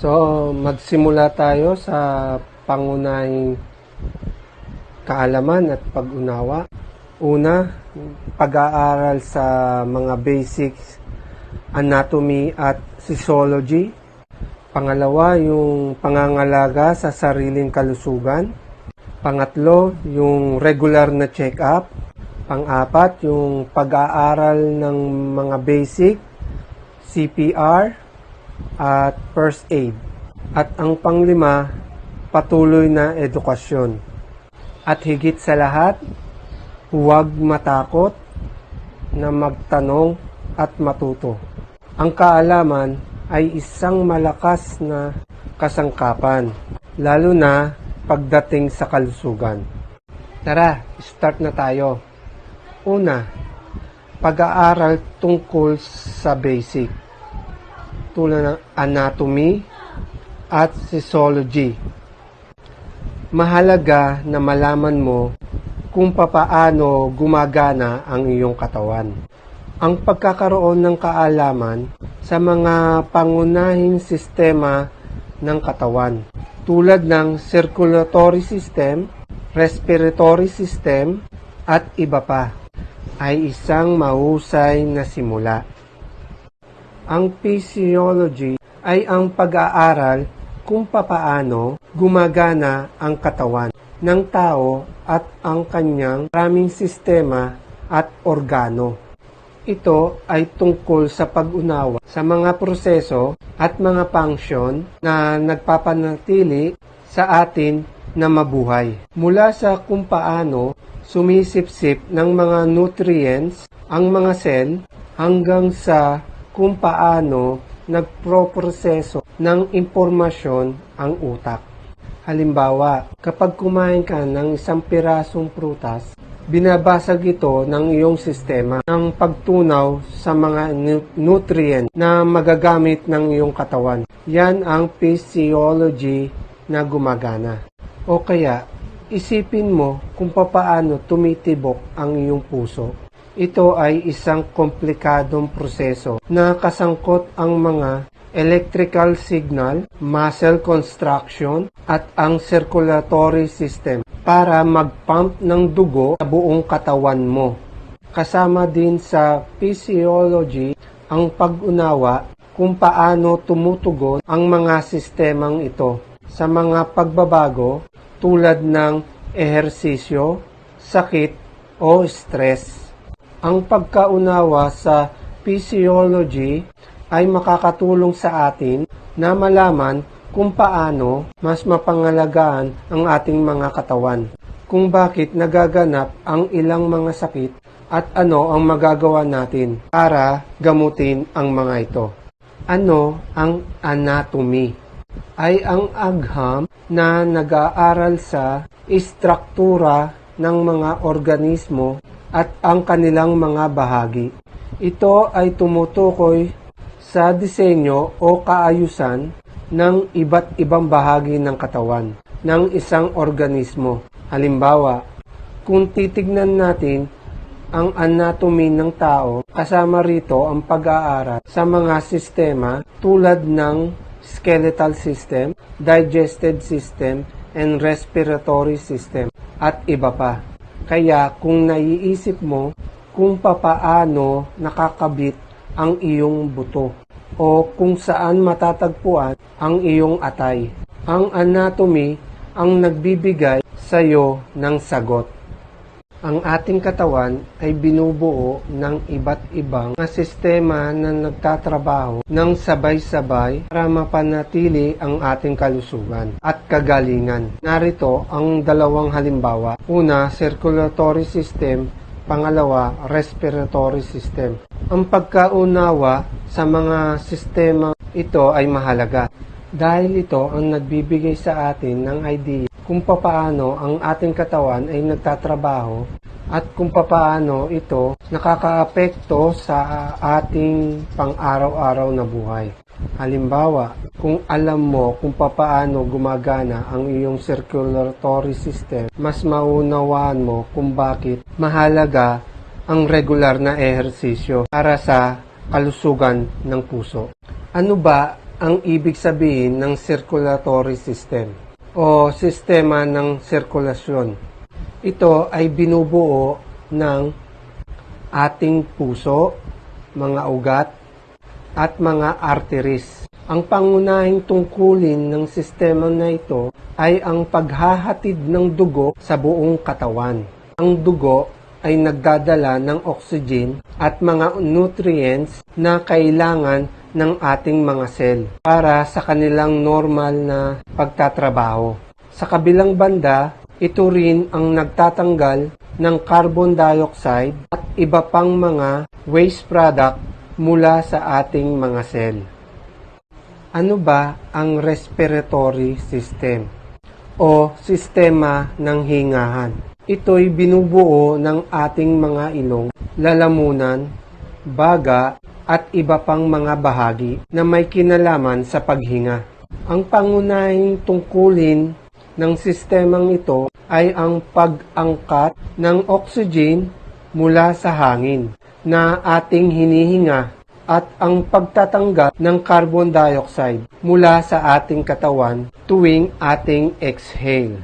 So, magsimula tayo sa pangunahing kaalaman at pag-unawa. Una, pag-aaral sa mga basics anatomy at physiology. Pangalawa, yung pangangalaga sa sariling kalusugan. Pangatlo, yung regular na check-up. Pang-apat, yung pag-aaral ng mga basic CPR at first aid. At ang panglima, patuloy na edukasyon. At higit sa lahat, huwag matakot na magtanong at matuto. Ang kaalaman ay isang malakas na kasangkapan, lalo na pagdating sa kalusugan. Tara, start na tayo. Una, pag-aaral tungkol sa basic tulad ng anatomy at physiology. Mahalaga na malaman mo kung papaano gumagana ang iyong katawan. Ang pagkakaroon ng kaalaman sa mga pangunahing sistema ng katawan tulad ng circulatory system, respiratory system, at iba pa ay isang mahusay na simula. Ang physiology ay ang pag-aaral kung papaano gumagana ang katawan ng tao at ang kanyang maraming sistema at organo. Ito ay tungkol sa pag-unawa sa mga proseso at mga function na nagpapanatili sa atin na mabuhay. Mula sa kung paano sumisipsip ng mga nutrients ang mga cell hanggang sa kung paano nagproproseso ng impormasyon ang utak. Halimbawa, kapag kumain ka ng isang pirasong prutas, binabasag ito ng iyong sistema ng pagtunaw sa mga nu- nutrient na magagamit ng iyong katawan. Yan ang physiology na gumagana. O kaya, isipin mo kung papaano tumitibok ang iyong puso. Ito ay isang komplikadong proseso na kasangkot ang mga electrical signal, muscle construction, at ang circulatory system para mag-pump ng dugo sa buong katawan mo. Kasama din sa physiology ang pag-unawa kung paano tumutugon ang mga sistemang ito sa mga pagbabago tulad ng ehersisyo, sakit, o stress. Ang pagkaunawa sa physiology ay makakatulong sa atin na malaman kung paano mas mapangalagaan ang ating mga katawan, kung bakit nagaganap ang ilang mga sakit at ano ang magagawa natin para gamutin ang mga ito. Ano ang anatomy? Ay ang agham na nag-aaral sa istruktura ng mga organismo at ang kanilang mga bahagi. Ito ay tumutukoy sa disenyo o kaayusan ng iba't ibang bahagi ng katawan ng isang organismo. Halimbawa, kung titignan natin ang anatomy ng tao, kasama rito ang pag-aaral sa mga sistema tulad ng skeletal system, digestive system, and respiratory system, at iba pa. Kaya kung naiisip mo kung papaano nakakabit ang iyong buto o kung saan matatagpuan ang iyong atay. Ang anatomy ang nagbibigay sa iyo ng sagot. Ang ating katawan ay binubuo ng iba't ibang mga sistema na nagtatrabaho ng sabay-sabay para mapanatili ang ating kalusugan at kagalingan. Narito ang dalawang halimbawa. Una, circulatory system Pangalawa, respiratory system. Ang pagkaunawa sa mga sistema ito ay mahalaga dahil ito ang nagbibigay sa atin ng idea kung papaano ang ating katawan ay nagtatrabaho at kung papaano ito nakakaapekto sa ating pang-araw-araw na buhay. Halimbawa, kung alam mo kung papaano gumagana ang iyong circulatory system, mas maunawaan mo kung bakit mahalaga ang regular na ehersisyo para sa kalusugan ng puso. Ano ba ang ibig sabihin ng circulatory system o sistema ng sirkulasyon. Ito ay binubuo ng ating puso, mga ugat, at mga arteries. Ang pangunahing tungkulin ng sistema na ito ay ang paghahatid ng dugo sa buong katawan. Ang dugo ay nagdadala ng oxygen at mga nutrients na kailangan ng ating mga cell para sa kanilang normal na pagtatrabaho. Sa kabilang banda, ito rin ang nagtatanggal ng carbon dioxide at iba pang mga waste product mula sa ating mga cell. Ano ba ang respiratory system o sistema ng hingahan? Ito'y binubuo ng ating mga ilong, lalamunan, baga at iba pang mga bahagi na may kinalaman sa paghinga. Ang pangunahing tungkulin ng sistemang ito ay ang pag-angkat ng oxygen mula sa hangin na ating hinihinga at ang pagtatanggal ng carbon dioxide mula sa ating katawan tuwing ating exhale.